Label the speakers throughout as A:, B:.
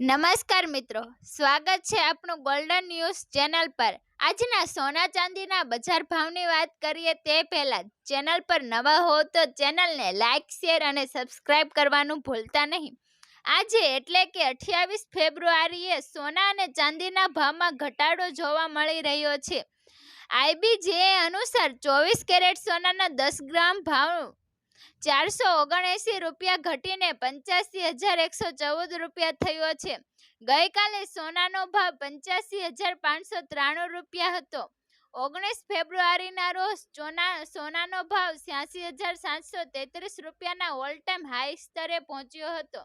A: નમસ્કાર મિત્રો, સ્વાગત છે આપણું ગોલ્ડન ન્યૂઝ ચેનલ પર. આજના સોના ચાંદીના બજાર ભાવની વાત કરીએ તે પહેલા ચેનલ પર નવા હો તો ચેનલને લાઇક શેર અને સબસ્ક્રાઇબ કરવાનું ભૂલતા નહીં. આજે એટલે કે અઠ્યાવીસ ફેબ્રુઆરીએ સોના અને ચાંદીના ભાવમાં ઘટાડો જોવા મળી રહ્યો છે. આઈબીજે અનુસાર ચોવીસ કેરેટ સોનાના દસ ગ્રામ ભાવ ચારસો ઓગણએંસી રૂપિયા ઘટીને પંચ્યાસી હજાર એકસો ચૌદ રૂપિયા થયો છે. ગઈકાલે સોનાનો ભાવ પંચ્યાસી હજાર પાંચસો ત્રાણું રૂપિયા હતો. ઓગણીસ ફેબ્રુઆરીના રોજ ચોના, સોનાનો ભાવ છ્યાસી હજાર સાતસો તેત્રીસ રૂપિયાના ઓલ ટાઈમ હાઈ સ્તરે પહોંચ્યો હતો.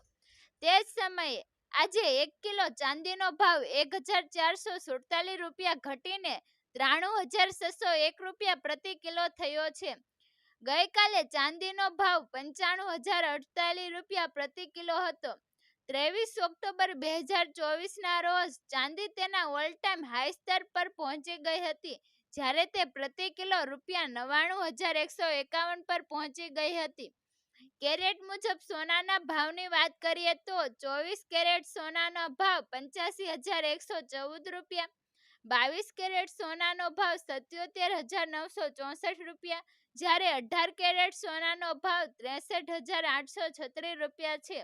A: તે જ સમયે આજે એક કિલો ચાંદીનો ભાવ એક હજાર ચારસો સુડતાલીસ રૂપિયા ઘટીને ત્રાણું હજાર છસો એક રૂપિયા પ્રતિ કિલો થયો છે. ગઈકાલે ચાંદીનો ભાવ પંચાણું હજાર અડતાલીસ રૂપિયા પ્રતિ કિલો હતો. ત્રેવીસ ઓક્ટોબર બે હજાર ચોવીસના રોજ ચાંદી તેના ઓલ ટાઈમ હાઈ સ્તર પર પહોંચી ગઈ હતી, જ્યારે તે પ્રતિ કિલો રૂપિયા નવ્વાણું હજાર એકસો એકાવન પર પહોંચી ગઈ હતી. કેરેટ મુજબ સોનાના ભાવની વાત કરીએ તો ચોવીસ કેરેટ સોનાનો ભાવ પંચ્યાસી હજાર એકસો ચૌદ રૂપિયા બાવીસ કેરેટ સોનાનો ભાવ સત્યોતેર હજાર નવસો ચોસઠ રૂપિયા. જ્યારે અઢાર કેરેટ સોનાનો ભાવ ત્રેસઠ હજાર આઠસો છત્રીસ રૂપિયા છે.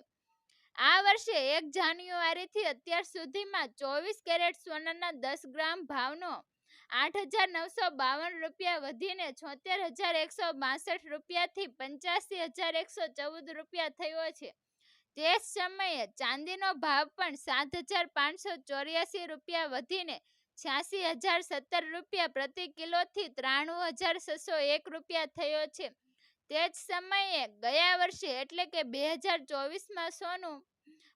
A: આ વર્ષે એક જાન્યુઆરીથી અત્યાર સુધીમાં ચોવીસ કેરેટ સોનાના દસ ગ્રામ ભાવનો આઠ હજાર નવસો બાવન રૂપિયા વધીને છોતેર હજાર એકસો બાસઠ રૂપિયાથી પંચ્યાસી હજાર એકસો ચૌદ રૂપિયા થયો છે. તે સમયે ચાંદીનો ભાવ પણ સાત હજાર પાંચસો ચોર્યાસી રૂપિયા વધીને છ્યાસી હજાર સત્તર રૂપિયા પ્રતિ કિલોથી ત્રાણું હજાર છસો એક રૂપિયા થયો છે. તે જ સમયે ગયા વર્ષે એટલે કે બે હજાર ચોવીસમાં સોનું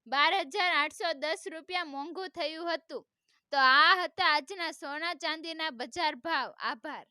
A: બાર હજાર આઠસો દસ રૂપિયા મોંઘું થયું હતું. તો આ હતા આજના સોના ચાંદીના બજાર ભાવ. આભાર.